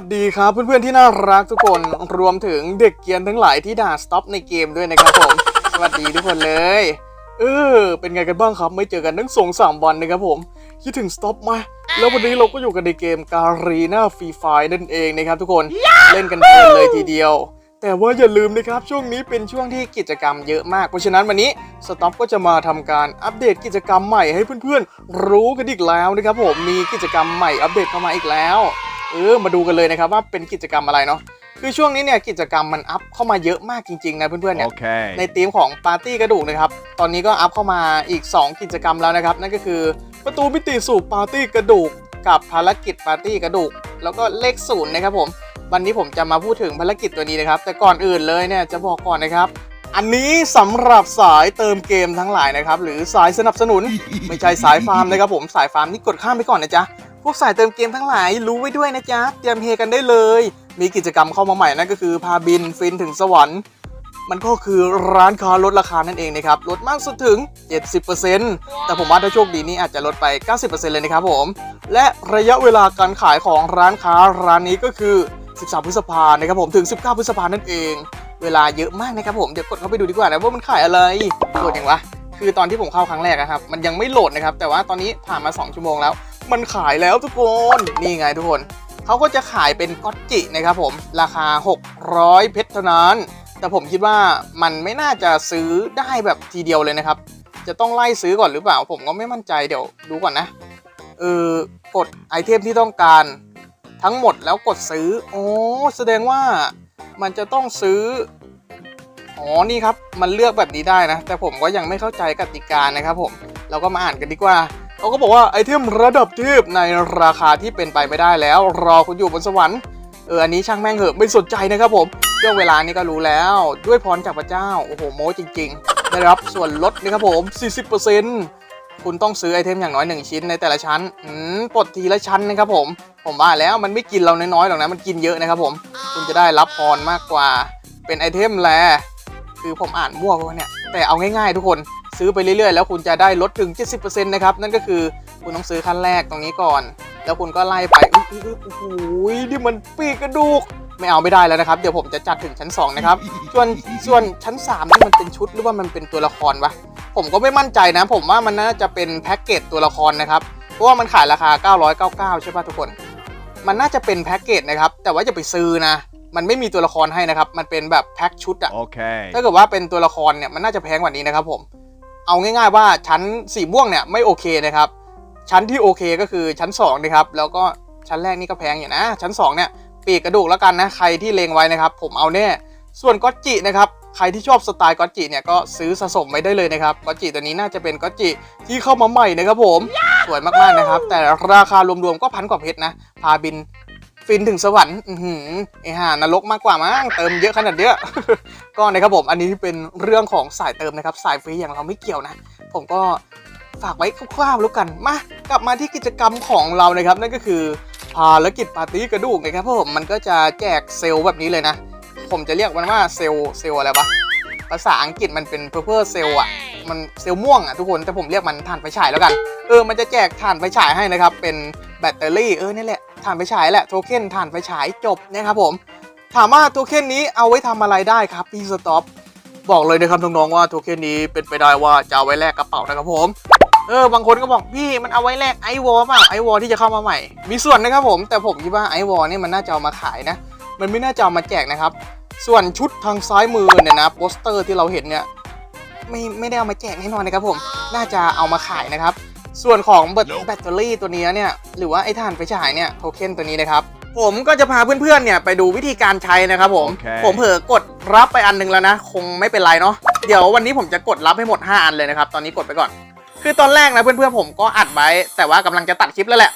วัสดีครับเพื่อนๆที่น่ารักทุกคนรวมถึงเด็กเกรียนทั้งหลายที่ด่าสต็อปในเกมด้วยนะครับผม สวัสดีทุกคนเลย เออ เป็นไงกันบ้างครับ ไม่เจอกันทั้งสองสามวันนะครับผม คิดถึงสต็อปมา แล้ววันนี้เราก็อยู่กันในเกมการีนาฟรีไฟนั่นเองนะครับทุกคนเล่นกันเพลินเลยทีเดียว แต่ว่าอย่าลืมนะครับช่วงนี้เป็นช่วงที่กิจกรรมเยอะมาก เพราะฉะนั้นวันนี้สต็อปก็จะมาทำการอัปเดตกิจกรรมใหม่ให้เพื่อนๆ รู้กันอีกแล้วนะครับผมมีกิจกรรมใหม่อัปเดตเข้ามาอีกแล้ว เออมาดูกันเลยนะครับว่าเป็นกิจกรรมอะไรเนาะคือช่วงนี้เนี่ยกิจกรรมมันอัพเข้ามาเยอะมากจริงๆนะเพื่อนๆเนี่ย Okay. ในทีมของปาร์ตี้กระดูกนะครับ ตอนนี้ก็อัพเข้ามาอีก 2 กิจกรรมแล้วนะครับ นั่นก็คือประตูมิติสู่ปาร์ตี้กระดูก กับภารกิจปาร์ตี้กระดูก แล้วก็เลขศูนย์นะครับผมวันนี้ผมจะมาพูดถึงภารกิจตัวนี้นะครับ แต่ก่อนอื่นเลยเนี่ยจะบอกก่อนนะครับอันนี้สำหรับสายเติมเกมทั้งหลายนะครับ หรือสายสนับสนุนไม่ใช่สายฟาร์มนะครับผมสายฟาร์มนี่กดข้ามไปก่อนนะจ๊ะพ วกสายเติมเกมทั้งหลายรู้ไว้ด้วยนะจ๊ะ เตรียมเฮกันได้เลย มีกิจกรรมเข้ามาใหม่นั่นก็คือพาบินฟินถึงสวรรค์มันก็คือร้านค้าลดราคานั่นเองนะครับ ลดมากสุดถึง 70%แต่ผมว่าถ้าโชคดีนี่อาจจะลดไป 90%เลยนะครับผม และระยะเวลาการขายของร้านค้าร้านนี้ก็คือ 13 พฤษภานะครับผมถึง 19 พฤษภานั่นเอง เวลาเยอะมากนะครับผม เดี๋ยวกดเข้าไปดูดีกว่านะว่ามันขายอะไรโหลดยังวะ คือตอนที่ผมเข้าครั้งแรกนะครับ มันยังไม่โหลดนะครับ แต่ว่าตอนนี้ผ่านมา 2 ชั่วโมงแล้ว มันขายแล้วทุกคน นี่ไงทุกคน เขาก็จะขายเป็นก๊อตจินะครับผม ราคา 600 เพชรเท่านั้น แต่ผมคิดว่ามันไม่น่าจะซื้อได้แบบทีเดียวเลยนะครับ จะต้องไล่ซื้อก่อนหรือเปล่า ผมก็ไม่มั่นใจเดี๋ยวดูก่อนนะ เออกดไอเทมที่ต้องการทั้งหมดแล้วกดซื้อ โอ้แสดงว่ามันจะต้องซื้อ อ๋อ นี่ครับ มันเลือกแบบนี้ได้นะ แต่ผมก็ยังไม่เข้าใจกติกานะครับผม เราก็มาอ่านกันดีกว่า เขาก็บอกว่าไอเทมระดับเทพในราคาที่เป็นไปไม่ได้แล้ว รอคุณอยู่บนสวรรค์เอออันนี้ช่างแม่งเหอะไม่สนใจนะครับผมเรื่องเวลานี้ก็รู้แล้ว ด้วยพรจากพระเจ้าโอ้โหโม้จริง ๆ ได้รับส่วนลดนะครับผม 40%คุณต้องซื้อไอเทมอย่างน้อย 1 ชิ้นในแต่ละชั้นอืมปลดทีละชั้นนะครับผม ผมว่าแล้วมันไม่กินเราน้อยๆหรอกนะมันกินเยอะนะครับผม คุณจะได้รับพรมากกว่าเป็นไอเทมแลคือผมอ่านมั่วไปวะเนี่ยแต่เอาง่ายๆทุกคน ซื้อไปเรื่อยๆ แล้วคุณจะได้ลดถึง 70%นะครับ นั่นก็คือคุณต้องซื้อขั้นแรกตรงนี้ก่อน แล้วคุณก็ไล่ไปอุ๊ยอุ๊ยอุ๊ยโอ้โหนี่มันปีกกระดูก ไม่เอาไม่ได้แล้วนะครับ เดี๋ยวผมจะจัดถึงชั้น 2 นะครับ ส่วนส่วนชั้น 3 นี่มันเป็นชุดหรือว่ามันเป็นตัวละครวะ ผมก็ไม่มั่นใจนะ ผมว่ามันน่าจะเป็นแพ็กเกจตัวละครนะครับ เพราะว่ามันขายราคา 999 ใช่ป่ะทุกคน มันน่าจะเป็นแพ็กเกจนะครับ แต่ว่าจะไปซื้อนะมันไม่มีตัวละครให้นะครับ มันเป็นแบบแพ็คชุดอะ Okay. ถ้าเกิดว่าเป็นตัวละครเนี่ย มันน่าจะแพงกว่านี้นะครับผม เอาง่ายๆว่าชั้นสีม่วงเนี่ยไม่โอเคนะครับ ชั้นที่โอเคก็คือชั้น2นะครับแล้วก็ชั้นแรกนี่ก็แพงอยู่นะ ชั้น2เนี่ยปีกกระดูกแล้วกันนะใครที่เลงไว้นะครับ ผมเอาแน่ส่วนก็อตจินะครับใครที่ชอบสไตล์ก็อตจิเนี่ยก็ซื้อสะสมไว้ได้เลยนะครับก็อตจิตัวนี้น่าจะเป็นก็อตจิที่เข้ามาใหม่นะครับผมสวยมากๆนะครับ แต่ราคารวมๆก็พันกว่าเพชรนะพาบิน ฟินถึงสวรรค์อือหือไอ้ห่านรกมากกว่ามั้งเติมเยอะขนาดเนี้ย ก็นะครับผมอันนี้เป็นเรื่องของสายเติมนะครับ สายฟรีอย่างเราไม่เกี่ยวนะ ผมก็ฝากไว้คร่าวๆแล้วกันมากลับมาที่กิจกรรมของเรานะครับ นั่นก็คือภารกิจปาร์ตี้กระดูกนะครับผมมันก็จะแจกเซลล์แบบนี้เลยนะ ผมจะเรียกมันว่าเซลล์เซลล์อะไรวะภาษาอังกฤษมันเป็น purple cell อะ มันเซลล์ม่วงอะทุกคน แต่ผมเรียกมันถ่านไฟฉายแล้วกัน เออ มันจะแจกถ่านไฟฉายให้นะครับ เป็นแบตเตอรี่ เออ นี่แหละ ถ่านไฟฉายแหละโทเค็นถ่านไฟฉายจบนะครับผม ถามว่าโทเค็นนี้เอาไว้ทำอะไรได้ครับพี่สต็อปบอกเลยนะครับน้องๆว่าโทเค็นนี้เป็นไปได้ว่าจะเอาไว้แลกกระเป๋านะครับผมเออบางคนก็บอกพี่มันเอาไว้แลกไอวอลเปล่าไอวอลที่จะเข้ามาใหม่ มีส่วนนะครับผมแต่ผมคิดว่าไอวอลนี่มันน่าจะเอามาขายนะ มันไม่น่าจะเอามาแจกนะครับ ส่วนชุดทางซ้ายมือเนี่ยนะโปสเตอร์ที่เราเห็นเนี่ยไม่ไม่ได้เอามาแจกแน่นอนนะครับผม น่าจะเอามาขายนะครับ ส่วนของแบตแบตเตอรี่ตัวนี้เนี่ยหรือว่าไอ้ถ่านไฟฉายเนี่ยโทเค็นตัวนี้นะครับผมก็จะพาเพื่อนๆ เนี่ยไปดูวิธีการใช้นะครับผมโอเคผมเผลอกดรับไปอันหนึงแล้วนะ คงไม่เป็นไรเนาะ เดี๋ยววันนี้ผมจะกดรับให้หมด 5 อันเลยนะครับ ตอนนี้กดไปก่อน คือตอนแรกนะเพื่อนๆ ผมก็อัดไว้ แต่ว่ากำลังจะตัดคลิปแล้วแหละ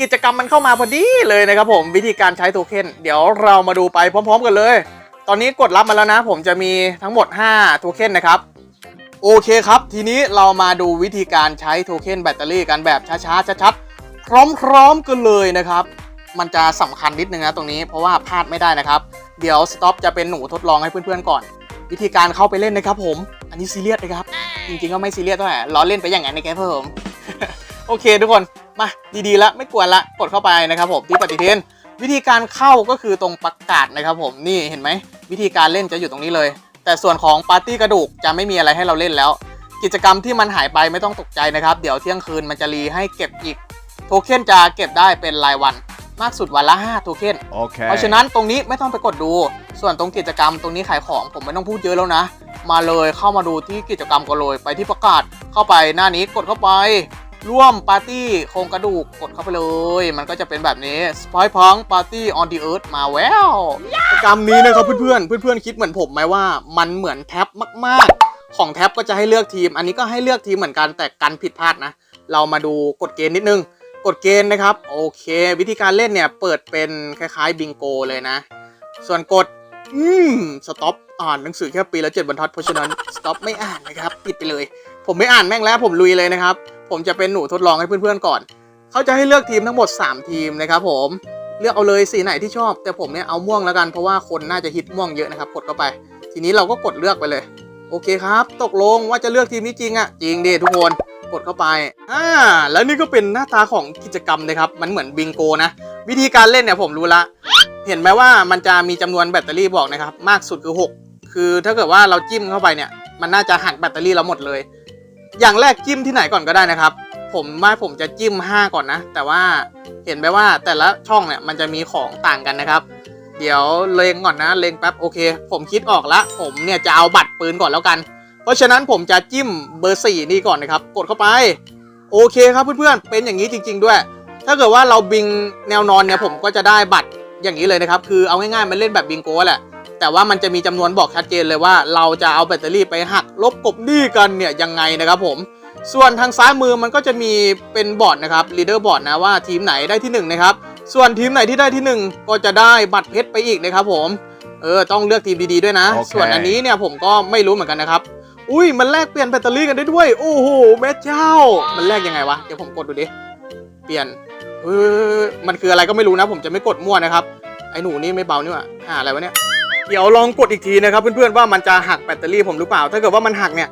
กิจกรรมมันเข้ามาพอดีเลยนะครับผม วิธีการใช้โทเค็น เดี๋ยวเรามาดูไปพร้อม ๆ กันเลย ตอนนี้กดรับมาแล้วนะ ผมจะมีทั้งหมด 5 โทเค็นนะครับ โอเคครับ ทีนี้เรามาดูวิธีการใช้โทเค็นแบตเตอรี่กันแบบช้าๆชัดๆพร้อมๆกันเลยนะครับ มันจะสำคัญนิดนึงนะตรงนี้เพราะว่าพลาดไม่ได้นะครับ เดี๋ยวสต็อปจะเป็นหนูทดลองให้เพื่อนๆก่อน วิธีการเข้าไปเล่นนะครับผม อันนี้ซีเรียสนะครับ จริงๆก็ไม่ซีเรียสเท่าไหร่ล้อเล่นไปอย่างนั้นนะครับผมโอเคทุกคนมาดีๆล้วไม่กวนละกดเข้าไปนะครับผมที่ปฏิทินวิธีการเข้าก็คือตรงประกาศนะครับผมนี่เห็นไหมวิธีการเล่นจะอยู่ตรงนี้เลย แต่ส่วนของปาร์ตี้กระดูกจะไม่มีอะไรให้เราเล่นแล้ว กิจกรรมที่มันหายไปไม่ต้องตกใจนะครับ เดี๋ยวเที่ยงคืนมันจะรีให้เก็บอีก โทเค็นจะเก็บได้เป็นรายวันมากสุดวันละ 5 โทเค็น Okay. เพราะฉะนั้นตรงนี้ไม่ต้องไปกดดู ส่วนตรงกิจกรรมตรงนี้ขายของผมไม่ต้องพูดเยอะแล้วนะ มาเลยเข้ามาดูที่กิจกรรมก็เลยไปที่ประกาศเข้าไปหน้านี้กดเข้าไป ร่วมปาร์ตี้โครงกระดูกกดเข้าไปเลย มันก็จะเป็นแบบนี้สปอยพังปาร์ตี้ออนดีเอิร์ธมาแววกิจกรรมนี้นะครับเพื่อนๆเพื่อนๆคิดเหมือนผมไหมว่ามันเหมือนแท็บมากๆ ของแท็บก็จะให้เลือกทีม อันนี้ก็ให้เลือกทีมเหมือนกันแต่กันผิดพลาดนะ เรามาดูกฎเกณฑ์นิดนึงกฎเกณฑ์นะครับ โอเค วิธีการเล่นเนี่ยเปิดเป็นคล้ายๆบิงโกเลยนะ ส่วนกฎอืมสต็อปอ่านหนังสือแค่ปีละเจ็ดบรรทัดเพราะฉะนั้นสต็อปไม่อ่านนะครับ ปิดไปเลย ผมไม่อ่านแม่งแล้วผมลุยเลยนะครับ ผมจะเป็นหนูทดลองให้เพื่อนๆก่อน เขาจะให้เลือกทีมทั้งหมด 3 ทีมนะครับผมเลือกเอาเลยสีไหนที่ชอบ แต่ผมเนี่ยเอาม่วงแล้วกันเพราะว่าคนน่าจะฮิตม่วงเยอะนะครับกดเข้าไป ทีนี้เราก็กดเลือกไปเลย โอเคครับ ตกลงว่าจะเลือกทีมนี้จริงอะจริงดิทุกคนกดเข้าไปอ่าแล้วนี่ก็เป็นหน้าตาของกิจกรรมนะครับ มันเหมือนบิงโกนะ วิธีการเล่นเนี่ยผมรู้ละ เห็นไหมว่ามันจะมีจำนวนแบตเตอรี่บอกนะครับ มากสุดคือ 6 คือถ้าเกิดว่าเราจิ้มเข้าไปเนี่ย มันน่าจะหักแบตเตอรี่เราหมดเลย อย่างแรกจิ้มที่ไหนก่อนก็ได้นะครับ ผมว่าผมจะจิ้ม 5 ก่อนนะ แต่ว่าเห็นไหมว่าแต่ละช่องเนี่ยมันจะมีของต่างกันนะครับ เดี๋ยวเลงก่อนนะเลงแป๊บโอเค ผมคิดออกละ ผมเนี่ยจะเอาบัตรปืนก่อนแล้วกัน เพราะฉะนั้นผมจะจิ้มเบอร์4นี่ก่อนนะครับกดเข้าไป โอเคครับเพื่อนๆเป็นอย่างนี้จริง ๆ ด้วย ถ้าเกิดว่าเราบิงแนวนอนเนี่ยผมก็จะได้บัตรอย่างนี้เลยนะครับ คือเอาง่ายๆมันเล่นแบบบิงโกแหละ แต่ว่ามันจะมีจำนวนบอกชัดเจนเลยว่า เราจะเอาแบตเตอรี่ไปหักลบกบหนี้กันเนี่ยยังไงนะครับผม ส่วนทางซ้ายมือมันก็จะมีเป็นบอร์ดนะครับลีดเดอร์บอร์ดนะว่าทีมไหนได้ที่หนึ่งนะครับส่วนทีมไหนที่ได้ที่หนึ่งก็จะได้บัตรเพชรไปอีกนะครับผมเออต้องเลือกทีมดีๆด้วยนะโอเคส่วนอันนี้เนี่ยผมก็ไม่รู้เหมือนกันนะครับอุ้ยมันแลกเปลี่ยนแบตเตอรี่กันได้ด้วย โอ้โหแม่เจ้า มันแลกยังไงวะเดี๋ยวผมกดดูดิเปลี่ยนเออมันคืออะไรก็ไม่รู้นะ ผมจะไม่กดมั่วนะครับไอ้หนูนี่ไม่เบานี่หว่าหาอะไรวะเนี่ย เดี๋ยวลองกดอีกทีนะครับเพื่อนๆว่ามันจะหักแบตเตอรี่ผมหรือเปล่า ถ้าเกิดว่ามันหักเนี่ย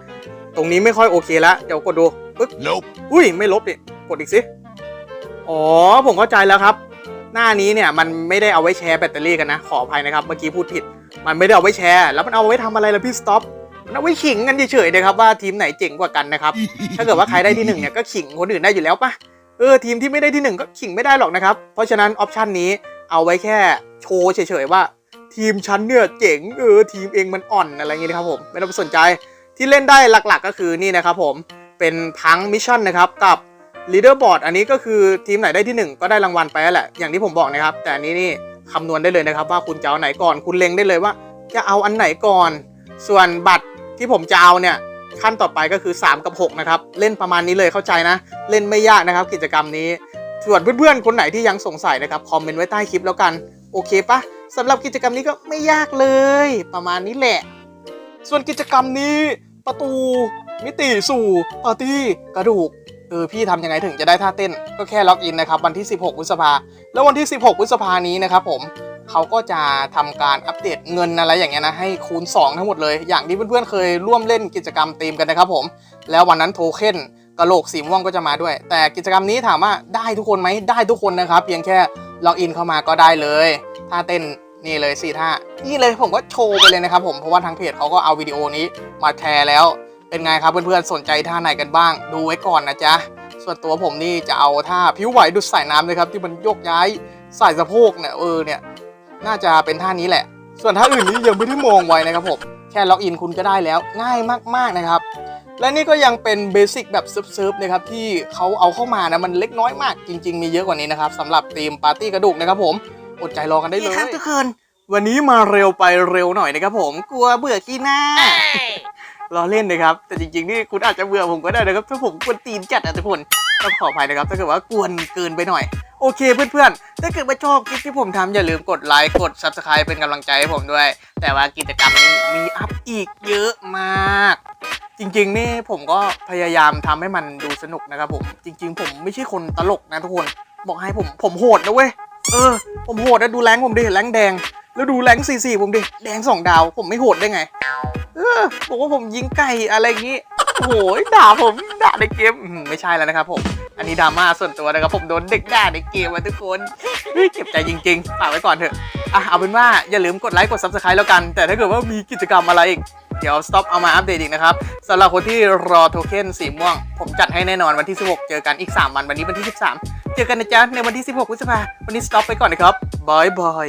ตรงนี้ไม่ค่อยโอเคแล้วเดี๋ยวกดดูปึ๊บ Nope. อุ้ยไม่ลบดิกดอีกสิอ๋อผมเข้าใจแล้วครับ หน้านี้เนี่ยมันไม่ได้เอาไว้แชร์แบตเตอรี่กันนะขออภัยนะครับเมื่อกี้พูดผิด มันไม่ได้เอาไว้แชร์ แล้วมันเอาไว้ทำอะไรล่ะพี่สต็อปมันเอาไว้ขิงกันเฉยๆนะครับว่าทีมไหนเจ๋งกว่ากันนะครับถ้าเกิดว่าใครได้ที่หนึ่งเนี่ยก็ขิงคนอื่นได้อยู่แล้วปะเออทีมที่ไม่ได้ที่หนึ่งก็ขิงไม่ได้หรอกนะครับเพราะฉะนั้นออปชันนี้เอาไว้แค่โชว์เฉยๆว่า ทีมฉันเนี่ยเจ๋งเออทีมเองมันอ่อนอะไรอย่างงี้นะครับผมไม่ต้องไปสนใจที่เล่นได้หลักๆก็คือนี่นะครับผมเป็นพังมิชชั่นนะครับกับลีดเดอร์บอร์ดอันนี้ก็คือทีมไหนได้ที่ 1 ก็ได้รางวัลไปแล้วแหละอย่างที่ผมบอกนะครับ แต่อันนี้นี่คำนวณได้เลยนะครับ ว่าคุณจะเอาไหนก่อนคุณเล็งได้เลยว่า จะเอาอันไหนก่อน ส่วนบัตรที่ผมจะเอาเนี่ยขั้นต่อไปก็คือ 3 กับ 6 นะครับ เล่นประมาณนี้เลยเข้าใจนะ เล่นไม่ยากนะครับ กิจกรรมนี้ ส่วนเพื่อนๆคนไหนที่ยังสงสัยนะครับคอมเมนต์ไว้ใต้คลิปแล้วกัน โอเคปะสำหรับกิจกรรมนี้ก็ไม่ยากเลย ประมาณนี้แหละ ส่วนกิจกรรมนี้ประตู มิติสู่ปาร์ตี้กระดูกเออพี่ทำยังไงถึงจะได้ท่าเต้น ก็แค่ล็อกอินนะครับวันที่ 16พฤษภาแล้ววันที่ 16พฤษภานี้นะครับผมเขาก็จะทำการอัปเดตเงินอะไรอย่างเงี้ยนะให้คูณ 2 ทั้งหมดเลย อย่างที่เพื่อนๆเคยร่วมเล่นกิจกรรมตีมกันนะครับผม แล้ววันนั้นโทเค็นกระโหลกสีม่วงก็จะมาด้วย แต่กิจกรรมนี้ถามว่าได้ทุกคนไหมได้ทุกคนนะครับ เพียงแค่ ล็อกอินเข้ามาก็ได้เลยท่าเต้นนี่เลยสี่ท่านี่เลยผมก็โชว์ไปเลยนะครับผมเพราะว่าทางเพจเขาก็เอาวิดีโอนี้มาแชร์แล้ว เป็นไงครับเพื่อนๆสนใจท่าไหนกันบ้าง ดูไว้ก่อนนะจ๊ะส่วนตัวผมนี่จะเอาท่าผิวไหวดุดสายน้ำเลยครับที่มันโยกย้ายสายสะโพกเนี่ยเออเนี่ยน่าจะเป็นท่านี้แหละ ส่วนท่าอื่นนี้ยังไม่ได้มองไว้นะครับผมแค่ล็อกอินคุณก็ได้แล้วง่ายมากๆนะครับ และนี่ก็ยังเป็นเบสิกแบบเซิร์ฟๆนะครับที่เขาเอาเข้ามานะมันเล็กน้อยมากจริง ๆ มีเยอะกว่านี้นะครับสำหรับทีมปาร์ตี้กระดูกนะครับผมอดใจรอกันได้เลยครับทุกคนวันนี้มาเร็วไปเร็วหน่อยนะครับผมกลัวเบื่อขี้หน้าล้อเล่นนะครับ แต่จริงๆนี่คุณอาจจะเบื่อผมก็ได้นะครับถ้าผมกวนตีนจัดอะทุกคนต้องขออภัยนะครับถ้าเกิดว่ากวนเกินไปหน่อยโอเคเพื่อนๆ ถ้าเกิดว่าชอบคลิปที่ผมทำอย่าลืมกดไลค์กด Subscribe เป็นกำลังใจให้ผมด้วย แต่ว่ากิจกรรมนี้มีอัพอีกเยอะมาก จริง ๆ นี่ผมก็พยายามทำให้มันดูสนุกนะครับผม จริง ๆ ผมไม่ใช่คนตลกนะทุกคน บอกให้ผมผมโหดนะเว้ย เออ ผมโหดนะดูแรงผมดิแรงแดง แล้วดูแรงสี่สี่ผมดิแดงสองดาว ผมไม่โหดได้ไง เออบอกว่าผมยิงไก่อะไรอย่างงี้โอ้โหด่าผมด่าในเกมไม่ใช่แล้วนะครับผม อันนี้ดราม่าส่วนตัวนะครับผมโดนเด็กด่าในเกมมาทุกคนเฮ้ยเจ็บใจจริงๆฝากไว้ก่อนเถอะอะเอาเป็นว่าอย่าลืมกดไลค์กด subscribe แล้วกัน แต่ถ้าเกิดว่ามีกิจกรรมอะไรอีก เดี๋ยวสต็อปเอามาอัปเดตอีกนะครับสำหรับคนที่รอโทเค็นสีม่วง ผมจัดให้แน่นอนวันที่ 16 เจอกันอีก 3 วันวันนี้วันที่ 13 เจอกันนะจ๊ะในวันที่ 16พฤษภาวันนี้สต็อปไปก่อนนะครับบายบาย